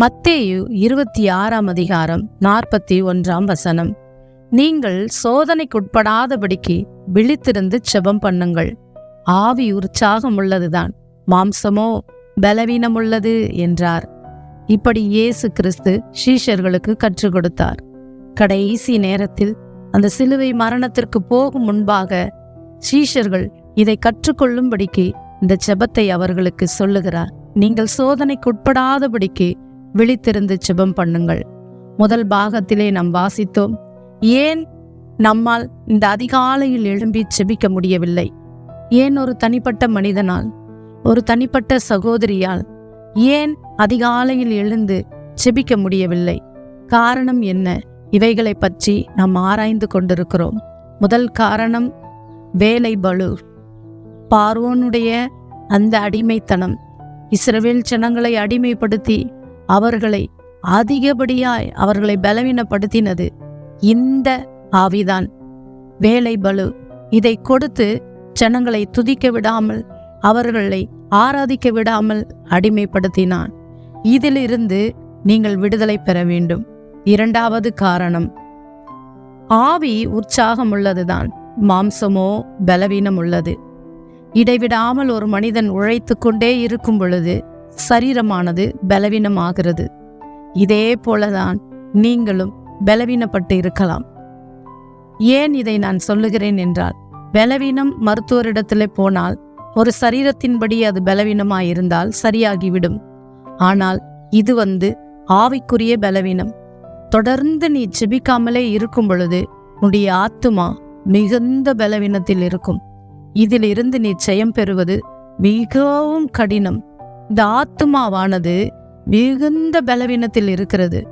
மத்தேயு இருபத்தி ஆறாம் அதிகாரம் நாற்பத்தி ஒன்றாம் வசனம். நீங்கள் சோதனைக்குட்படாதபடிக்கு விழித்திருந்து செபம் பண்ணுங்கள். ஆவி உற்சாகம் உள்ளதுதான். மாம்சமோ பலவீனம் உள்ளது என்றார். இப்படி இயேசு கிறிஸ்து சீஷர்களுக்கு கற்றுக் கொடுத்தார். கடைசி நேரத்தில் அந்த சிலுவை மரணத்திற்கு போகும் முன்பாக சீஷர்கள் இதை கற்றுக்கொள்ளும்படிக்கு இந்த செபத்தை அவர்களுக்கு சொல்லுகிறார். நீங்கள் சோதனைக்குட்படாதபடிக்கு விழித்திருந்து செபம் பண்ணுங்கள். முதல் பாகத்திலே நாம் வாசித்தோம். ஏன் நம்மால் இந்த அதிகாலையில் எழும்பி செபிக்க முடியவில்லை? ஏன் ஒரு தனிப்பட்ட மனிதனால் ஒரு தனிப்பட்ட சகோதரியால் ஏன் அதிகாலையில் எழுந்து செபிக்க முடியவில்லை? காரணம் என்ன? இவைகளை பற்றி நாம் ஆராய்ந்து கொண்டிருக்கிறோம். முதல் காரணம் வேலை பளு. பார்வோனுடைய அந்த அடிமைத்தனம். இஸ்ரவேல் ஜனங்களை அடிமைப்படுத்தி அவர்களை அதிகப்படியாய் அவர்களை பலவீனப்படுத்தினது இந்த ஆவிதான். வேலை பலு. இதை கொடுத்து ஜனங்களை துதிக்க விடாமல் அவர்களை ஆராதிக்க விடாமல் அடிமைப்படுத்தினான். இதிலிருந்து நீங்கள் விடுதலை பெற வேண்டும். இரண்டாவது காரணம். ஆவி உற்சாகம் உள்ளதுதான் மாம்சமோ பலவீனம் உள்ளது இடைவிடாமல் ஒரு மனிதன் உழைத்து கொண்டே இருக்கும் பொழுது சரீரமானது பலவீனமாகிறது. இதே போலதான் நீங்களும் பலவீனப்பட்டு இருக்கலாம் ஏன் இதை நான் சொல்லுகிறேன் என்றால் பலவீனம் மருத்துவரிடத்தில் போனால் ஒரு சரீரத்தின்படி அது பலவீனமாயிருந்தால் சரியாகிவிடும். ஆனால் இது வந்து ஆவிக்குரிய பலவீனம். தொடர்ந்து நீ செபிக்காமலே இருக்கும் பொழுது உன்னுடைய ஆத்துமா மிகுந்த பலவீனத்தில் இருக்கும். இதிலிருந்து நீ ஜெயம் பெறுவது மிகவும் கடினம். இந்த ஆத்துமாவானது மிகுந்த பலவீனத்தில் இருக்கிறது.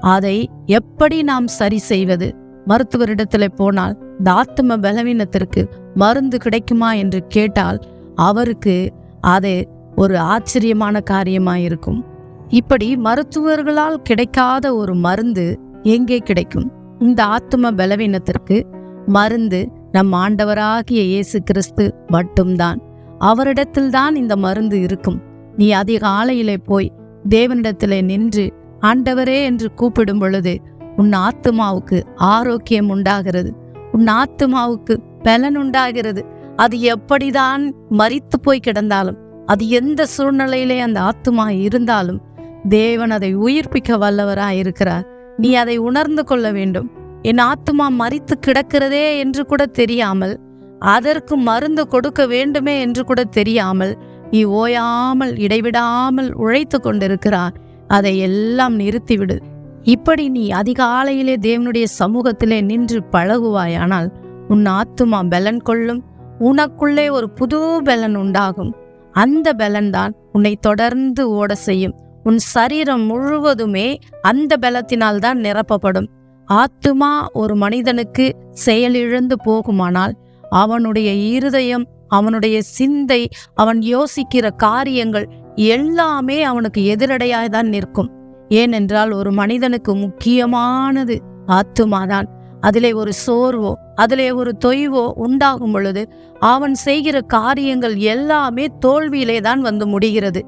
அதை எப்படி நாம் சரி செய்வது? மருத்துவரிடத்தில் போனால் இந்த ஆத்ம பலவீனத்திற்கு மருந்து கிடைக்குமா என்று கேட்டால் அவருக்கு அது ஒரு ஆச்சரியமான காரியமாயிருக்கும். இப்படி மருத்துவர்களால் கிடைக்காத ஒரு மருந்து எங்கே கிடைக்கும்? இந்த ஆத்தும பலவீனத்திற்கு மருந்து நம் ஆண்டவராகிய இயேசு கிறிஸ்து மட்டும்தான். அவரிடத்தில்தான் இந்த மருந்து இருக்கும். நீ அதிகாலையிலே போய் தேவனிடத்திலே நின்று ஆண்டவரே என்று கூப்பிடும் பொழுது உன் ஆத்துமாவுக்கு ஆரோக்கியம் உண்டாகிறது. உன் ஆத்துமாவுக்கு பலன் உண்டாகிறது. அது எப்படிதான் மறித்து போய் கிடந்தாலும் அது எந்த சூழ்நிலையிலே அந்த ஆத்துமா இருந்தாலும் தேவன் அதை உயிர்ப்பிக்க வல்லவராய் இருக்கிறார். நீ அதை உணர்ந்து கொள்ள வேண்டும். என் ஆத்துமா மறித்து கிடக்கிறதே என்று கூட தெரியாமல் அதற்கு மருந்து கொடுக்க வேண்டுமே என்று கூட தெரியாமல் நீ ஓயாமல் இடைவிடாமல் உழைத்து கொண்டிருக்கிறார். அதை எல்லாம் நிறுத்திவிடு. இப்படி நீ அதிகாலையிலே தேவனுடைய சமூகத்திலே நின்று பழகுவாயானால் உன் ஆத்துமா பலன் கொள்ளும். உனக்குள்ளே ஒரு புது பலன் உண்டாகும். அந்த பலன்தான் உன்னை தொடர்ந்து ஓட செய்யும். உன் சரீரம் முழுவதுமே அந்த பலத்தினால் தான் நிரப்பப்படும். ஆத்துமா ஒரு மனிதனுக்கு செயலிழந்து போகுமானால் அவனுடைய இருதயம் அவனுடைய சிந்தை அவன் யோசிக்கிற காரியங்கள் எல்லாமே அவனுக்கு எதிரடையாய் தான் நிற்கும். ஏனென்றால் ஒரு மனிதனுக்கு முக்கியமானது ஆத்துமாதான். அதிலே ஒரு சோர்வோ அதிலே ஒரு தொய்வோ உண்டாகும் பொழுது அவன் செய்கிற காரியங்கள் எல்லாமே தோல்வியிலே தான் வந்து முடிகிறது.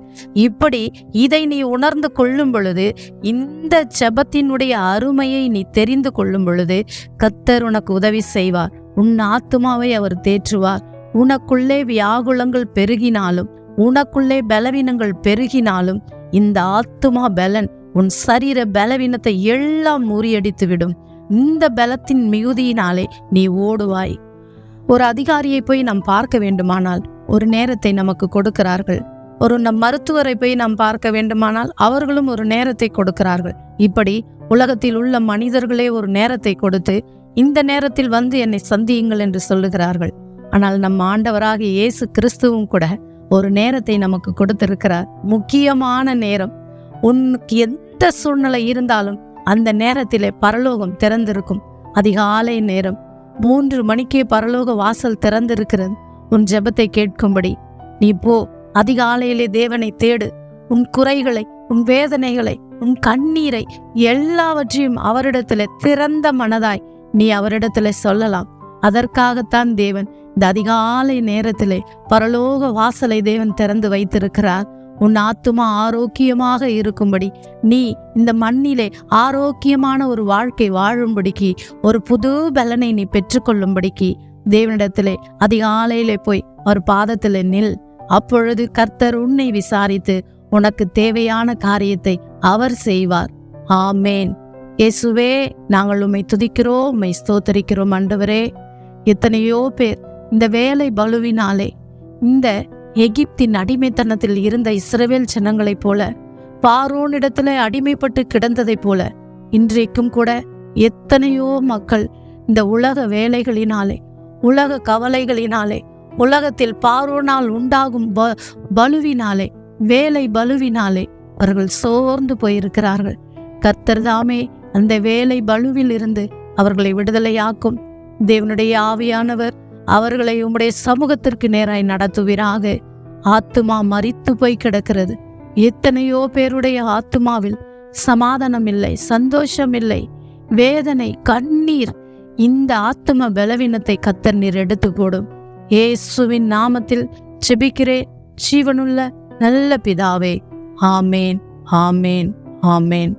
இப்படி இதை நீ உணர்ந்து கொள்ளும் பொழுது இந்த செபத்தினுடைய அருமையை நீ தெரிந்து கொள்ளும் பொழுது கத்தர் உனக்கு உதவி செய்வார். உன் ஆத்துமாவை அவர் தேற்றுவார். உனக்குள்ளே வியாகுலங்கள் பெருகினாலும் உனக்குள்ளே பலவீனங்கள் பெருகினாலும் இந்த ஆத்துமா பலன் உன் சரீர பலவீனத்தை எல்லாம் முறியடித்து விடும் இந்த பலத்தின் மிகுதியினாலே நீ ஓடுவாய். ஒரு அதிகாரியை போய் நாம் பார்க்க வேண்டுமானால் ஒரு நேரத்தை நமக்கு கொடுக்கிறார்கள். ஒரு நம் மருத்துவரை போய் நாம் பார்க்க வேண்டுமானால் அவர்களும் ஒரு நேரத்தை கொடுக்கிறார்கள். இப்படி உலகத்தில் உள்ள மனிதர்களே ஒரு நேரத்தை கொடுத்து இந்த நேரத்தில் வந்து என்னை சந்தியுங்கள் என்று சொல்லுகிறார்கள். ஆனால் நம் ஆண்டவராக இயேசு கிறிஸ்துவும் கூட ஒரு நேரத்தை நமக்கு கொடுத்திருக்கிறார். முக்கியமான நேரம். உனக்கு எந்த சூழ்நிலை இருந்தாலும் அந்த நேரத்திலே பரலோகம் திறந்திருக்கும். அதிகாலை நேரம். மூன்று மணிக்கே பரலோக வாசல் திறந்திருக்கிறது. உன் ஜெபத்தை கேட்கும்படி. நீ போ. அதிகாலையிலே தேவனை தேடு. உன் குறைகளை உன் வேதனைகளை உன் கண்ணீரை எல்லாவற்றையும் அவரிடத்துல திறந்த மனதாய் நீ அவரிடத்துல சொல்லலாம். அதற்காகத்தான் தேவன் இந்த அதிகாலை நேரத்திலே பரலோக வாசலை தேவன் திறந்து வைத்திருக்கிறார். உன் ஆத்துமா ஆரோக்கியமாக இருக்கும்படி. நீ இந்த மண்ணிலே ஆரோக்கியமான ஒரு வாழ்க்கை வாழும்படிக்கு ஒரு புது பலனை நீ பெற்றுக்கொள்ளும்படிக்கு தேவனிடத்திலே அதிகாலையிலே போய் அவர் பாதத்திலே நில். அப்பொழுது கர்த்தர் உன்னை விசாரித்து உனக்கு தேவையான காரியத்தை அவர் செய்வார். ஆமேன். இயேசுவே நாங்கள் உம்மை துதிக்கிறோம் உம்மை ஸ்தோத்தரிக்கிறோம் ஆண்டவரே. எத்தனையோ பேர் இந்த வேலை பலுவினாலே இந்த எகிப்தின் அடிமைத்தனத்தில் இருந்த இஸ்ரவேல் ஜனங்களைப் போல பார்வோனிடத்தில் அடிமைப்பட்டு கிடந்ததைப் போல இன்றைக்கும் கூட எத்தனையோ மக்கள் இந்த உலக வேலைகளினாலே உலக கவலைகளினாலே உலகத்தில் பார்வோனால் உண்டாகும் ப பலுவினாலே வேலை பலுவினாலே அவர்கள் சோர்ந்து போயிருக்கிறார்கள். கர்த்தர் தாமே அந்த வேலை பலுவில் இருந்து அவர்களை விடுதலையாக்கும். தேவனுடைய ஆவியானவர் அவர்களை உம்முடைய சமூகத்திற்கு நேராய் நடத்துவீராக. ஆத்துமா மறித்து போய் கிடக்கிறது. எத்தனையோ பேருடைய ஆத்துமாவில் சமாதானம் இல்லை சந்தோஷம் இல்லை வேதனை கண்ணீர் இந்த ஆத்தும பலவீனத்தை கத்தர் நீர் எடுத்து போடும். ஏசுவின் நாமத்தில் செபிக்கிறே ஜீவனுள்ள நல்ல பிதாவே. ஆமேன் ஆமேன் ஆமேன்.